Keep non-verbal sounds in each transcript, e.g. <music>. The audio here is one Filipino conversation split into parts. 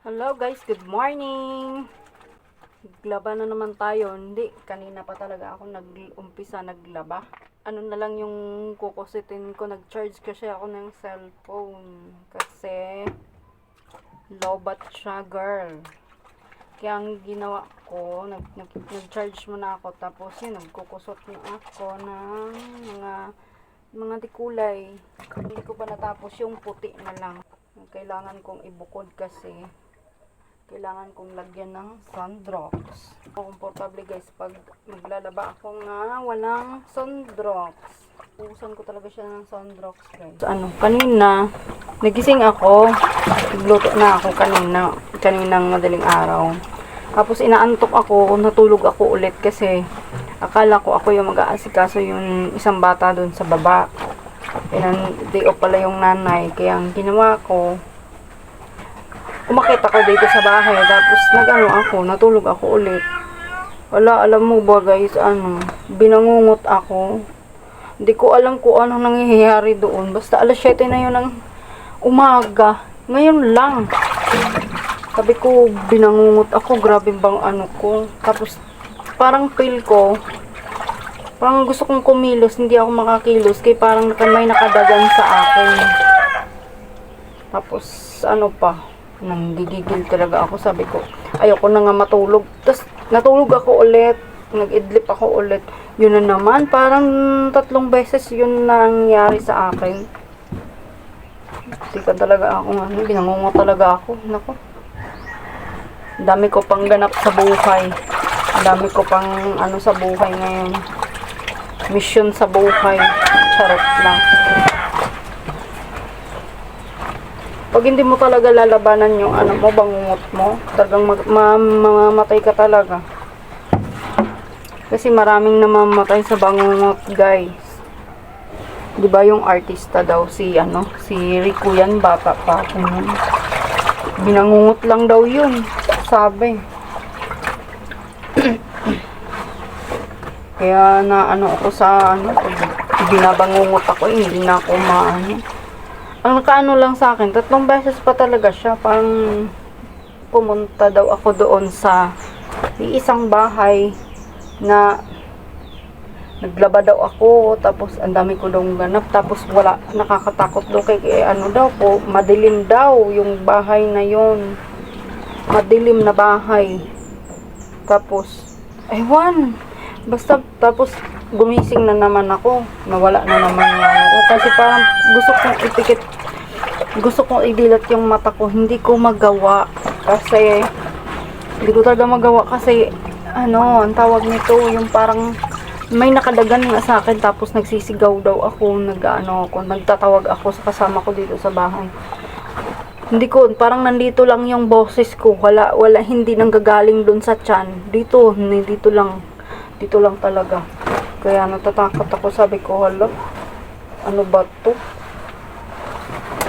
Hello guys, good morning! Naglaba na naman tayo. Hindi, kanina pa talaga ako nag-umpisa naglaba. Ano na lang yung kukusitin ko, nag-charge kasi ako ng cellphone. Kasi, lobat siya, girl. Kaya ang ginawa ko, nag, nag, nag-charge muna ako. Tapos yun, nagkukusot na ako ng mga mga dikulay. Hindi ko pa natapos yung puti na lang. Kailangan kong ibukod kasi kailangan kong lagyan ng sundrops. Komportable guys pag maglalaba ako nga walang sundrops. Usan ko talaga siya ng sundrops guys. Ano, kanina nagising ako, nagluto na ako kanina, kaninang madaling araw. Tapos inaantok ako, natulog ako ulit kasi akala ko ako yung mag-aasikaso yung isang bata doon sa baba. And day off pala yung nanay. Kaya ang ginawa ko, umakit ako dito sa bahay. Tapos nagano ako, natulog ako ulit. Wala, alam mo ba guys, ano, binangungot ako. Hindi ko alam kung ano nangyayari doon. Basta alas 7 na yun ng umaga. Ngayon lang. Sabi ko, binangungot ako. Grabe bang ano ko. Tapos, parang feel ko, parang gusto kong kumilos. Hindi ako makakilos. Kaya parang may nakadagan sa akin. Tapos, ano pa, nanggigigil talaga ako. Sabi ko, ayoko na nga matulog. Tapos, natulog ako ulit. Nag-idlip ako ulit. Yun na naman, parang tatlong beses yun nangyari sa akin. Hindi ka talaga ako nga. Binangungo talaga ako. Nako. Dami ko pang ganap sa buhay. Dami ko pang ano sa buhay ngayon. Mission sa buhay. Charot lang. Pag hindi mo talaga lalabanan yung ano mo, bangungot mo, talagang mamamatay ka talaga. Kasi maraming namamatay sa bangungot, guys. 'Di ba yung artista daw si ano, si Rico yan, bata pa ako nun. Binangungot lang daw yun, sabi. <clears throat> Kaya na ano ako sa ano, pag binabangungot ako, eh, hindi na ako maano. Ang nakaano lang sa akin, tatlong beses pa talaga siya. Parang pumunta daw ako doon sa isang bahay na naglaba daw ako. Tapos ang dami ko daw ganap. Tapos wala, nakakatakot daw kay, kay ano daw po, madilim daw yung bahay na yon Madilim na bahay. Tapos, ewan, basta tapos gumising na naman ako. Nawala na naman yung ano ko. Kasi parang gusto kong ipikit, gusto kong idilat yung mata ko. Hindi ko magawa. Kasi, hindi ko talaga magawa kasi, ano, ang tawag nito, yung parang, may nakadagan nga sa akin tapos nagsisigaw daw ako, nag-ano ako, nagtatawag ako sa kasama ko dito sa bahay. Hindi ko, parang nandito lang yung boses ko. Wala, wala, hindi nanggagaling dun sa chan. Dito, dito lang. Dito lang talaga. Kaya natatakot ako. Sabi ko, hala, ano ba to?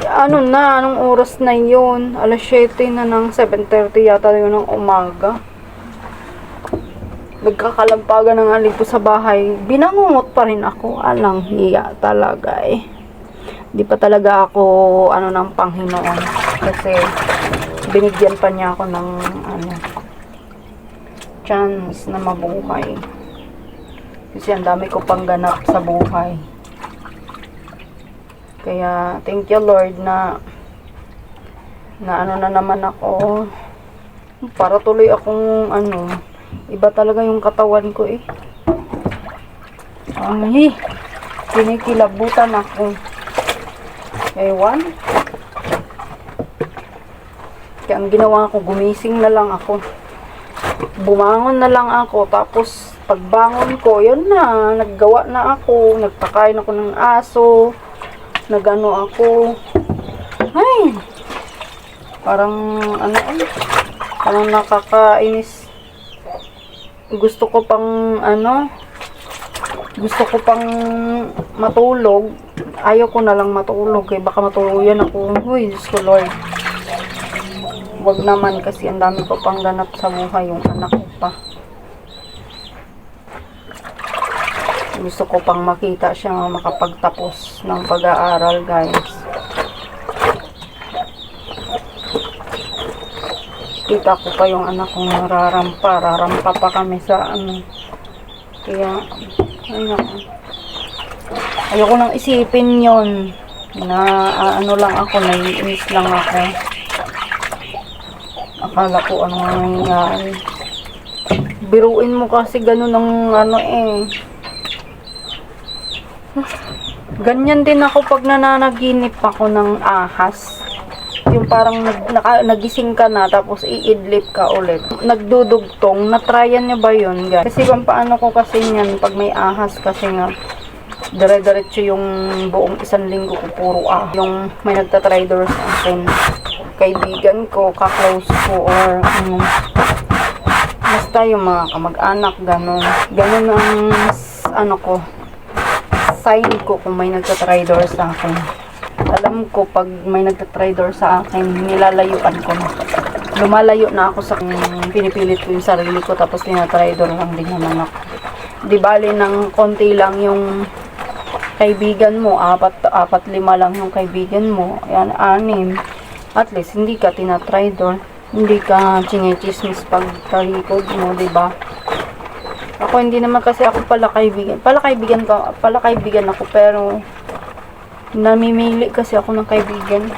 Ano na, anong oras na yun? Alas 7 na ng 7.30 yata yun ng umaga. Nagkakalampagan na nga dito sa bahay. Binangungot pa rin ako. Alang hiya talaga eh. Di pa talaga ako ano ng Panginoon. Kasi binigyan pa niya ako ng ano chance na mabuhay. Kasi ang dami ko pang ganap sa buhay. Kaya thank you Lord na na ano na naman ako para tuloy akong ano iba talaga yung katawan ko eh. Ay, kinikilabutan ako. Ewan. Kaya ang ginawa ko, gumising na lang ako. Bumangon na lang ako. Tapos, pagbangon ko, yun na. Naggawa na ako. Nagpakain ako ng aso. Nagano ako. Ay! Parang, ano eh. Parang nakakainis. Gusto ko pang, ano, gusto ko pang matulog. Ayaw ko na lang matulog eh. Baka matuluyan ako. Uy, Diyos ko Lord. Wag naman kasi ang dami ko pang ganap sa buhay yung anak ko pa. Gusto ko pang makita siya makapagtapos ng pag-aaral guys. Kita ko pa yung anak kong nararampa. Rarampa pa kami sa ano. Kaya. Ayoko nang isipin yon na ah, ano lang ako, naiinis lang ako. Akala ko ano nga nangyayari. Biruin mo kasi ganun ang ano eh. Ganyan din ako pag nananaginip ako ng ahas. Yung parang nag, naka, nagising ka na tapos iidlip ka ulit. Nagdudugtong. Natryan niyo ba yun guys? Kasi kung paano ko kasi yan pag may ahas kasi nga dire-diretso yung buong isang linggo ko puro ah. Yung may nagtatry sa akin. Kaibigan ko, kaklose ko or ano. Basta yung mga kamag-anak, ganun. Ganun ang ano ko, sign ko kung may nagtatry sa akin. Alam ko pag may nagtatry sa akin, nilalayuan ko na. Lumalayo na ako sa pinipilit ko yung sarili ko tapos tinatridor lang din naman ako. Di bali ng konti lang yung kaibigan mo, apat, apat lima lang yung kaibigan mo, yan, anim. At least, hindi ka tinatridor. Hindi ka chinichismis pag talikod mo, di ba? Ako hindi naman kasi ako pala kaibigan. Pala kaibigan ka, pala kaibigan ako pero namimili kasi ako ng kaibigan.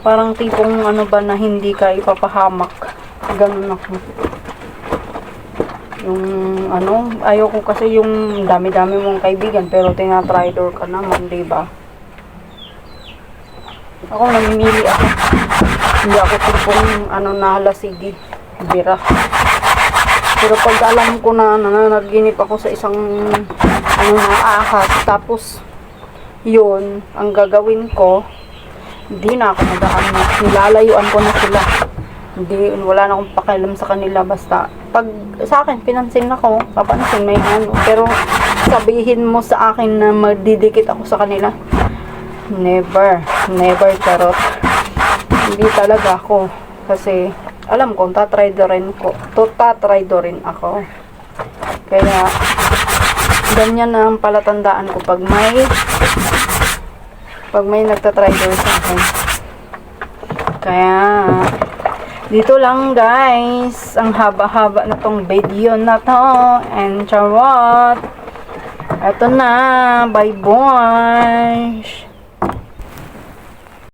Parang tipong ano ba na hindi ka ipapahamak. Ganun ako. Yung ano, ayoko kasi yung dami-dami mong kaibigan pero tinatridor ka naman, di ba? Ako namimili ako. Hindi ako tipong ano nalasigi. Bira. Pero pag alam ko na nananaginip ako sa isang ano na ahas, tapos yun, ang gagawin ko, hindi na ako nag-ano, nilalayuan ko na sila. Hindi, wala na akong pakialam sa kanila, basta, pag sa akin, pinansin ako, papansin, may ano, pero sabihin mo sa akin na magdidikit ako sa kanila, never, never, charot. Hindi talaga ako, kasi, alam ko, tatry do rin ko, to tatry do rin ako. Kaya, ganyan na ang palatandaan ko pag may pag may nagtatry daw sa akin. Kaya, dito lang guys, ang haba-haba na tong video na to. And charot! Eto na, bye boys!